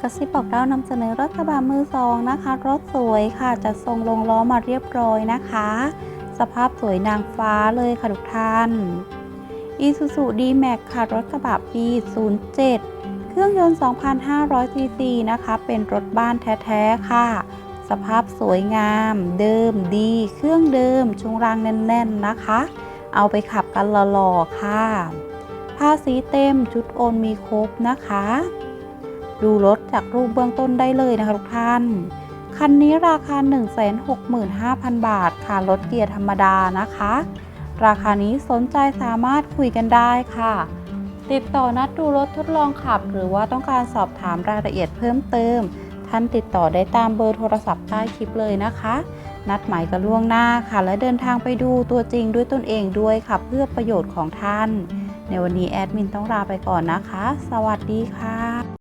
กระซิบบอกเล่านำเสนอรถกระบะมือสองนะคะ รถสวยค่ะจัดทรงลงล้อมาเรียบร้อยนะคะ สภาพสวยนางฟ้าเลยค่ะทุกท่าน Isuzu D-Max ค่ะ รถกระบะปี 07 เครื่องยนต์ 2,500 ซีซีนะคะ เป็นรถบ้านแท้ๆค่ะ สภาพสวยงาม เดิมดี เครื่องเดิมช่วงรางแน่น ๆ นะคะ เอาไปขับกันหล่อๆค่ะ ภาษีเต็มชุดโอนมีครบนะคะ ดูรถจากรูปเบื้องต้นได้เลยนะคะทุกท่าน คันนี้ราคา 165,000 บาทค่ะรถเกียร์ธรรมดานะคะ ราคานี้สนใจสามารถคุยกันได้ค่ะ ติดต่อนัดดูรถทดลองขับ หรือว่าต้องการสอบถามรายละเอียดเพิ่มเติม ท่านติดต่อได้ตามเบอร์โทรศัพท์ใต้คลิปเลยนะคะ นัดหมายกันล่วงหน้าค่ะ และเดินทางไปดูตัวจริงด้วยตนเองด้วยค่ะ เพื่อประโยชน์ของท่าน ในวันนี้แอดมินต้องลาไปก่อนนะคะ สวัสดีค่ะ